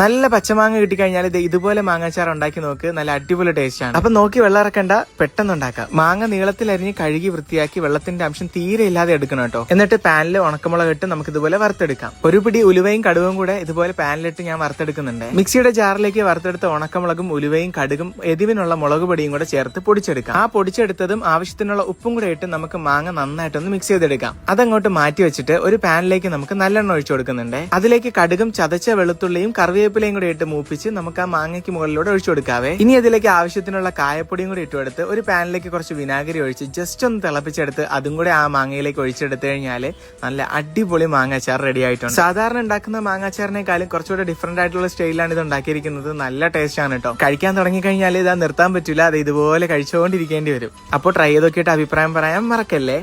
നല്ല പച്ചമാങ്ങ കിട്ടിക്കഴിഞ്ഞാൽ ഇത് ഇതുപോലെ മാങ്ങാച്ചാർ ഉണ്ടാക്കി നോക്ക്. നല്ല അടിപൊളി ടേസ്റ്റ് ആണ്. അപ്പൊ നോക്കി വെള്ളം ഇറക്കണ്ട പെട്ടെന്ന് ഉണ്ടാക്കാം. മാങ്ങ നീളത്തിൽ അരിഞ്ഞ് കഴുകി വൃത്തിയാക്കി വെള്ളത്തിന്റെ അംശം തീരെ ഇല്ലാതെ എടുക്കണം കേട്ടോ. എന്നിട്ട് പാനിൽ ഉണക്കമുളക് ഇട്ട് നമുക്ക് ഇതുപോലെ വറുത്തെടുക്കാം. ഒരു പിടി ഉലുവയും കടുവും കൂടെ ഇതുപോലെ പാനിലിട്ട് ഞാൻ വറുത്തെടുക്കുന്നുണ്ട്. മിക്സിയുടെ ജാറിലേക്ക് വറുത്തെടുത്ത ഉണക്കമുളകും ഉലുവയും കടുകും എരിവിനുള്ള മുളക് പൊടിയും കൂടെ ചേർത്ത് പൊടിച്ചെടുക്കാം. ആ പൊടിച്ചെടുത്തതും ആവശ്യത്തിനുള്ള ഉപ്പും കൂടെ ഇട്ട് നമുക്ക് മാങ്ങ നന്നായിട്ടൊന്ന് മിക്സ് ചെയ്തെടുക്കാം. അതങ്ങോട്ട് മാറ്റി വെച്ചിട്ട് ഒരു പാനിലേക്ക് നമുക്ക് നല്ലെണ്ണ ഒഴിച്ചു കൊടുക്കുന്നുണ്ട്. അതിലേക്ക് കടുകും ചതച്ച വെളുത്തുള്ളിയും കറിവേപ്പിലയും കൂടി ഇട്ട് മൂപ്പിച്ച് നമുക്ക് ആ മാങ്ങയ്ക്ക് മുകളിലൂടെ ഒഴിച്ചു കൊടുക്കാവേ. ഇനി അതിലേക്ക് ആവശ്യത്തിനുള്ള കായപ്പൊടിയും കൂടി ഇട്ട് കൊടുത്ത് ഒരു പാനിലേക്ക് കുറച്ച് വിനാഗിരി ഒഴിച്ച് ജസ്റ്റ് ഒന്ന് തിളപ്പിച്ചെടുത്ത് അതും കൂടെ ആ മാങ്ങയിലേക്ക് ഒഴിച്ചെടുത്തു കഴിഞ്ഞാൽ നല്ല അടിപൊളി മാങ്ങാച്ചാർ റെഡി ആയിട്ടുണ്ട്. സാധാരണ ഉണ്ടാക്കുന്ന മാങ്ങാച്ചാറിനേക്കാളും കുറച്ചുകൂടെ ഡിഫറെന്റ് ആയിട്ടുള്ള സ്റ്റൈലാണ് ഇത് ഉണ്ടാക്കിയിരിക്കുന്നത്. നല്ല ടേസ്റ്റ് ആണ് കേട്ടോ കഴിക്കാൻ തുടങ്ങി കഴിഞ്ഞാൽ ഇത് നിർത്താൻ പറ്റില്ല അത് ഇതുപോലെ കഴിച്ചുകൊണ്ടിരിക്കേണ്ടി വരും. അപ്പോൾ ട്രൈ ചെയ്ത് നോക്കിയിട്ട് അഭിപ്രായം പറയാൻ മറക്കല്ലേ?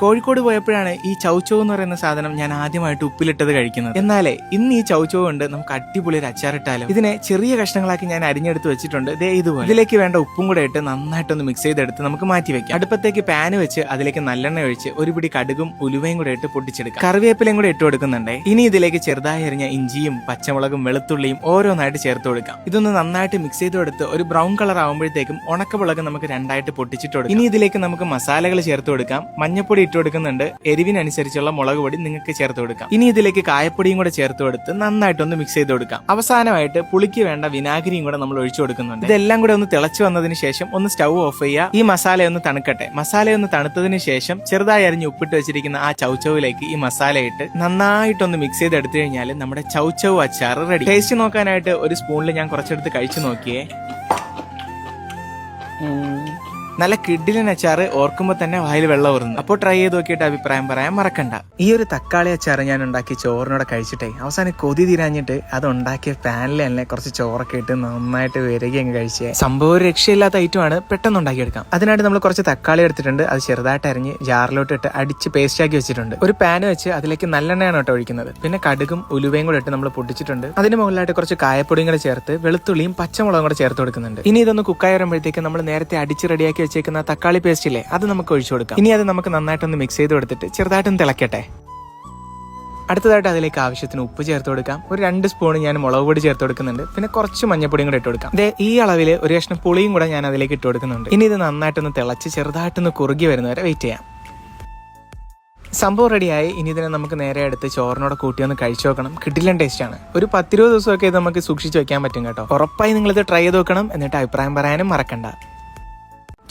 കോഴിക്കോട് പോയപ്പോഴാണ് ഈ ചൗച്ചോ എന്ന് പറയുന്ന സാധനം ഞാൻ ആദ്യമായിട്ട് ഉപ്പിലിട്ടത് കഴിക്കുന്നത്. എന്നാലേ ഇന്ന് ഈ ചൗച്ചോ കൊണ്ട് നമുക്ക് അടിപൊളി ഒരു അച്ചാറിട്ടാലും? ഇതിനെ ചെറിയ കഷ്ണങ്ങളാക്കി ഞാൻ അരിഞ്ഞെടുത്ത് വെച്ചിട്ടുണ്ട്. ദേ ഇതുപോലെ. ഇതിലേക്ക് വേണ്ട ഉപ്പും കൂടെ ഇട്ട് നന്നായിട്ടൊന്ന് മിക്സ് ചെയ്തെടുത്ത് നമുക്ക് മാറ്റി വെക്കാം. അടുപ്പത്തേക്ക് പാന് വെച്ച് അതിലേക്ക് നല്ലെണ്ണ ഒഴിച്ച് ഒരു പിടി കടുകും ഉലുവയും കൂടെ ഇട്ട് പൊട്ടിച്ചെടുക്കാം. കറിവേപ്പിലയും കൂടെ ഇട്ട് കൊടുക്കുന്നുണ്ട്. ഇനി ഇതിലേക്ക് ചെറുതായി അരിഞ്ഞ ഇഞ്ചിയും പച്ചമുളകും വെളുത്തുള്ളിയും ഓരോന്നായിട്ട് ചേർത്ത് കൊടുക്കാം. ഇതൊന്ന് നന്നായിട്ട് മിക്സ് ചെയ്ത് കൊടുത്ത് ഒരു ബ്രൗൺ കളർ ആകുമ്പോഴത്തേക്കും ഉണക്കമുളക് നമുക്ക് രണ്ടായിട്ട് പൊട്ടിച്ചിട്ട് കൊടുക്കാം. ഇനി ഇതിലേക്ക് നമുക്ക് മസാലകൾ ചേർത്ത് കൊടുക്കാം. മഞ്ഞപ്പൊടി ഇട്ട് കൊടുക്കുന്നുണ്ട് എരിവിനനുസരിച്ചുള്ള മുളക് പൊടി നിങ്ങൾക്ക് ചേർത്ത് കൊടുക്കാം. ഇനി ഇതിലേക്ക് കായപ്പൊടിയും കൂടെ ചേർത്ത് കൊടുത്ത് നന്നായിട്ടൊന്ന് മിക്സ് ചെയ്ത് കൊടുക്കാം. അവസാനമായിട്ട് പുളിക്ക് വേണ്ട വിനാഗിരിയും കൂടെ നമ്മൾ ഒഴിച്ചു കൊടുക്കുന്നുണ്ട്. ഇതെല്ലാം കൂടെ ഒന്ന് തിളച്ചു വന്നതിന് ശേഷം ഒന്ന് സ്റ്റൗ ഓഫ് ചെയ്യുക. ഈ മസാല ഒന്ന് തണുക്കട്ടെ. മസാല ഒന്ന് തണുത്തതിന് ശേഷം ചെറുതായി അരിഞ്ഞ് ഉപ്പിട്ട് വെച്ചിരിക്കുന്ന ആ ചൗച്ചവിലേക്ക് ഈ മസാല ഇട്ട് നന്നായിട്ടൊന്ന് മിക്സ് ചെയ്ത് എടുത്തു കഴിഞ്ഞാൽ നമ്മുടെ ചൗച്ചവ് അച്ചാർ റെഡി ടേസ്റ്റ് നോക്കാനായിട്ട് ഒരു സ്പൂണിൽ ഞാൻ കുറച്ചെടുത്ത് കഴിച്ചു നോക്കിയേ. നല്ല കിഡിലൻ അച്ചാർ ഓർക്കുമ്പോൾ തന്നെ വായിൽ വെള്ളം ഊറുന്നു. അപ്പോൾ ട്രൈ ചെയ്ത് നോക്കിയിട്ട് അഭിപ്രായം പറയാൻ മറക്കണ്ട. ഈ ഒരു തക്കാളി അച്ചാർ ഞാൻ ഉണ്ടാക്കി ചോറിനോടെ കഴിച്ചിട്ടേ അവസാനം കൊതി തിരാഞ്ഞിട്ട് അത് ഉണ്ടാക്കിയ പാനിൽ തന്നെ കുറച്ച് ചോറൊക്കെ ഇട്ട് നന്നായിട്ട് വരിക അങ്ങ് കഴിച്ചേ. സംഭവം രക്ഷയില്ലാത്ത ഐറ്റം ആണ് പെട്ടെന്ന് ഉണ്ടാക്കിയെടുക്കാം. അതിനായിട്ട് നമ്മൾ കുറച്ച് തക്കാളി എടുത്തിട്ടുണ്ട് അത് ചെറുതായിട്ട് അരിഞ്ഞ് ജാറിലോട്ട് ഇട്ട് അടിച്ച് പേസ്റ്റ് ആക്കി വെച്ചിട്ടുണ്ട്. ഒരു പാൻ വെച്ച് അതിലേക്ക് നല്ലെണ്ണയാണ് കേട്ടോ ഒഴിക്കുന്നത്. പിന്നെ കടുകും ഉലുവയും കൂടെ ഇട്ട് നമ്മൾ പൊട്ടിച്ചിട്ടുണ്ട്. അതിന് മുകളിലായിട്ട് കുറച്ച് കായപ്പൊടിയും കൂടെ ചേർത്ത് വെളുത്തുള്ളിയും പച്ചമുളകും കൂടെ ചേർത്ത് കൊടുക്കുന്നുണ്ട്. ഇനി ഇതൊന്ന് കുക്കായി വരുമ്പോഴത്തേക്ക് നമ്മൾ നേരത്തെ അടിച്ച് റെഡിയാക്കി വെച്ചേക്കുന്ന തക്കാളി പേസ്റ്റ് ഇല്ലേ അത് നമുക്ക് ഒഴിച്ചു കൊടുക്കാം. ഇനി അത് നമുക്ക് നന്നായിട്ടൊന്ന് മിക്സ് ചെയ്ത് കൊടുത്തിട്ട് ചെറുതായിട്ടൊന്ന് തിളക്കട്ടെ. അടുത്തതായിട്ട് അതിലേക്ക് ആവശ്യത്തിന് ഉപ്പ് ചേർത്ത് കൊടുക്കാം. ഒരു രണ്ട് സ്പൂൺ ഞാൻ മുളക് പൊടി ചേർത്ത് കൊടുക്കുന്നുണ്ട്. പിന്നെ കുറച്ച് മഞ്ഞപ്പൊടിയും കൂടെ ഇട്ട് കൊടുക്കാം. ദേ ഈ അളവിൽ ഒരു കഷ്ണം പുളിയും കൂടെ ഞാൻ അതിലേക്ക് ഇട്ട് കൊടുക്കുന്നുണ്ട്. ഇനി ഇത് നന്നായിട്ടൊന്ന് തിളച്ച് ചെറുതായിട്ടൊന്ന് കുറുകി വരുന്നവരെ വെയിറ്റ് ചെയ്യാം. സംഭവം റെഡിയായി ഇനി ഇതിനെ നമുക്ക് നേരെ എടുത്ത് ചോറിനോടെ കൂട്ടി ഒന്ന് കഴിച്ചു നോക്കണം. കിട്ടില്ല ടേസ്റ്റ് ആണ്. ഒരു പത്തിരുപത് ദിവസമൊക്കെ ഇത് നമുക്ക് സൂക്ഷിച്ച് വെക്കാൻ പറ്റും കേട്ടോ. ഉറപ്പായി നിങ്ങൾ ഇത് ട്രൈ ചെയ്ത് നോക്കണം. എന്നിട്ട് അഭിപ്രായം പറയാനും മറക്കണ്ട.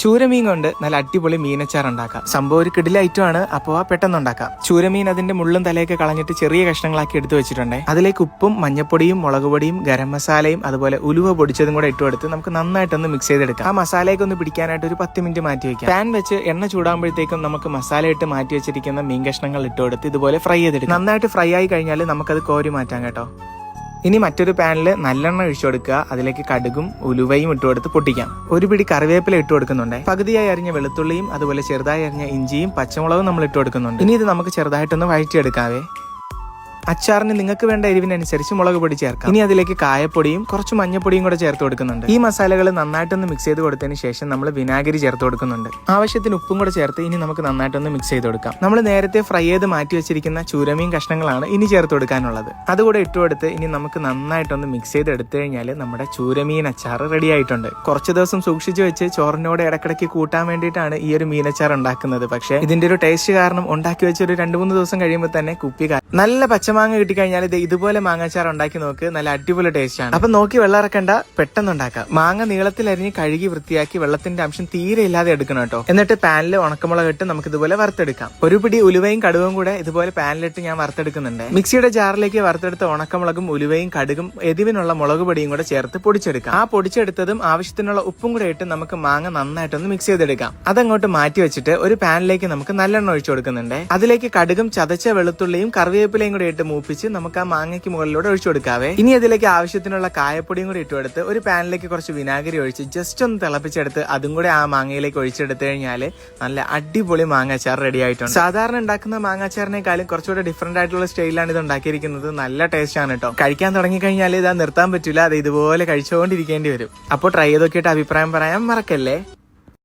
ചൂരമീൻ കൊണ്ട് നല്ല അടിപൊളി മീനച്ചാർ ഉണ്ടാക്കാം. സംഭവം ഒരു കിടില ഐറ്റം ആണ്. അപ്പോൾ ആ പെട്ടെന്ന് ഉണ്ടാക്കാം. ചൂരമീൻ അതിന്റെ മുള്ളും തലയൊക്കെ കളഞ്ഞിട്ട് ചെറിയ കഷ്ണങ്ങളാക്കി എടുത്തു വെച്ചിട്ടുണ്ട്. അതിലേക്ക് ഉപ്പും മഞ്ഞപ്പൊടിയും മുളക് പൊടിയും ഗരം മസാലയും അതുപോലെ ഉലുവ പൊടിച്ചതും കൂടെ ഇട്ട് കൊടുത്ത് നമുക്ക് നന്നായിട്ടൊന്ന് മിക്സ് ചെയ്തെടുക്കാം. ആ മസാലയൊക്കെ ഒന്ന് പിടിക്കാനായിട്ട് ഒരു പത്ത് മിനിറ്റ് മാറ്റി വെക്കാം. പാൻ വെച്ച് എണ്ണ ചൂടാകുമ്പോഴത്തേക്കും നമുക്ക് മസാല ഇട്ട് മാറ്റി വെച്ചിരിക്കുന്ന മീൻ കഷ്ണങ്ങൾ ഇട്ട് കൊടുത്ത് ഇതുപോലെ ഫ്രൈ ചെയ്തെടുക്കാം. നന്നായിട്ട് ഫ്രൈ ആയി കഴിഞ്ഞാൽ നമുക്കത് കോരി മാറ്റാം കേട്ടോ. ഇനി മറ്റൊരു പാനിൽ നല്ലെണ്ണ ഒഴിച്ചു കൊടുക്കുക അതിലേക്ക് കടുകും ഉലുവയും ഇട്ട് കൊടുത്ത് പൊട്ടിക്കാം. ഒരു പിടി കറിവേപ്പില ഇട്ട് കൊടുക്കുന്നുണ്ട്. പകുതിയായി അരിഞ്ഞ വെളുത്തുള്ളിയും അതുപോലെ ചെറുതായി അരിഞ്ഞ ഇഞ്ചിയും പച്ചമുളകും നമ്മൾ ഇട്ട് കൊടുക്കുന്നുണ്ട്. ഇനി ഇത് നമുക്ക് ചെറുതായിട്ടൊന്ന് വഴറ്റിയെടുക്കാവേ. അച്ചാറിന് നിങ്ങൾക്ക് വേണ്ട എരിവിനനുസരിച്ച് മുളക് പൊടി ചേർക്കാം. ഇനി അതിലേക്ക് കായപ്പൊടിയും കുറച്ച് മഞ്ഞപ്പൊടിയും കൂടെ ചേർത്ത് കൊടുക്കുന്നുണ്ട്. ഈ മസാലകൾ നന്നായിട്ടൊന്ന് മിക്സ് ചെയ്ത് കൊടുത്തതിന് ശേഷം നമ്മൾ വിനാഗിരി ചേർത്ത് കൊടുക്കുന്നുണ്ട്. ആവശ്യത്തിന് ഉപ്പും കൂടെ ചേർത്ത് ഇനി നമുക്ക് നന്നായിട്ടൊന്ന് മിക്സ് ചെയ്ത് കൊടുക്കാം. നമ്മൾ നേരത്തെ ഫ്രൈ ചെയ്ത് മാറ്റി വെച്ചിരിക്കുന്ന ചൂരമീൻ കഷ്ണങ്ങളാണ് ഇനി ചേർത്ത് കൊടുക്കാനുള്ളത്. അതുകൂടെ ഇട്ട് കൊടുത്ത് ഇനി നമുക്ക് നന്നായിട്ടൊന്ന് മിക്സ് ചെയ്ത് എടുത്തു കഴിഞ്ഞാൽ നമ്മുടെ ചൂരമീൻ അച്ചാർ റെഡി ആയിട്ടുണ്ട്. കുറച്ച് ദിവസം സൂക്ഷിച്ചു വെച്ച് ചോറിനോട് ഇടക്കിടയ്ക്ക് കൂട്ടാൻ വേണ്ടിയിട്ടാണ് ഈ ഒരു മീനച്ചാർ ഉണ്ടാക്കുന്നത്. പക്ഷേ ഇതിന്റെ ഒരു ടേസ്റ്റ് കാരണം ഉണ്ടാക്കി വെച്ച് ഒരു രണ്ട് മൂന്ന് ദിവസം കഴിയുമ്പോൾ തന്നെ കുപ്പി നല്ല നല്ല പച്ചമാങ്ങ കിട്ടിക്കഴിഞ്ഞാൽ ഇത് ഇതുപോലെ മാങ്ങാച്ചാർ ഉണ്ടാക്കി നോക്ക്. നല്ല അടിപൊളി ടേസ്റ്റ് ആണ്. അപ്പൊ നോക്കി വെള്ളം ഇറക്കണ്ട പെട്ടെന്ന് ഉണ്ടാക്കാം. മാങ്ങ നീളത്തിൽ അരിഞ്ഞ് കഴുകി വൃത്തിയാക്കി വെള്ളത്തിന്റെ അംശം തീരെ ഇല്ലാതെ എടുക്കണം കേട്ടോ. എന്നിട്ട് പാനിൽ ഉണക്കമുളക് ഇട്ട് നമുക്ക് ഇതുപോലെ വറുത്തെടുക്കാം. ഒരു പിടി ഉലുവയും കടുവും കൂടെ ഇതുപോലെ പാനിലിട്ട് ഞാൻ വറുത്തെടുക്കുന്നുണ്ട്. മിക്സിയുടെ ജാറിലേക്ക് വറുത്തെടുത്ത ഉണക്കമുളകും ഉലുവയും കടുകും എരിവിനുള്ള മുളക് പൊടിയും കൂടെ ചേർത്ത് പൊടിച്ചെടുക്കാം. ആ പൊടിച്ചെടുത്തതും ആവശ്യത്തിനുള്ള ഉപ്പും കൂടെ ഇട്ട് നമുക്ക് മാങ്ങ നന്നായിട്ടൊന്ന് മിക്സ് ചെയ്തെടുക്കാം. അതങ്ങോട്ട് മാറ്റി വെച്ചിട്ട് ഒരു പാനിലേക്ക് നമുക്ക് നല്ലെണ്ണ ഒഴിച്ചു കൊടുക്കുന്നുണ്ട്. അതിലേക്ക് കടുകും ചതച്ച വെളുത്തുള്ളിയും കറിവേപ്പിലയും കൂടെ ഇട്ട് മൂപ്പിച്ച് നമുക്ക് ആ മാങ്ങയ്ക്ക് മുകളിലൂടെ ഒഴിച്ചു കൊടുക്കാവേ. ഇനി അതിലേക്ക് ആവശ്യത്തിനുള്ള കായപ്പൊടിയും കൂടി ഇട്ടുകൊടുത്ത് ഒരു പാനിലേക്ക് കുറച്ച് വിനാഗിരി ഒഴിച്ച് ജസ്റ്റ് ഒന്ന് തിളപ്പിച്ചെടുത്ത് അതും കൂടി ആ മാങ്ങയിലേക്ക് ഒഴിച്ചെടുത്ത് കഴിഞ്ഞാൽ നല്ല അടിപൊളി മാങ്ങാച്ചാർ റെഡി ആയിട്ടുണ്ട്. സാധാരണ ഉണ്ടാക്കുന്ന മാങ്ങാച്ചാറിനേക്കാളും കുറച്ചുകൂടെ ഡിഫറെന്റ് ആയിട്ടുള്ള സ്റ്റൈലാണ് ഇത് ഉണ്ടാക്കിയിരിക്കുന്നത്. നല്ല ടേസ്റ്റ് ആണ് കേട്ടോ കഴിക്കാൻ തുടങ്ങി കഴിഞ്ഞാൽ ഇതാ നിർത്താൻ പറ്റില്ല അത് ഇതുപോലെ കഴിച്ചുകൊണ്ടിരിക്കേണ്ടി വരും. അപ്പോൾ ട്രൈ ചെയ്ത് നോക്കിയിട്ട് അഭിപ്രായം പറയാൻ മറക്കല്ലേ?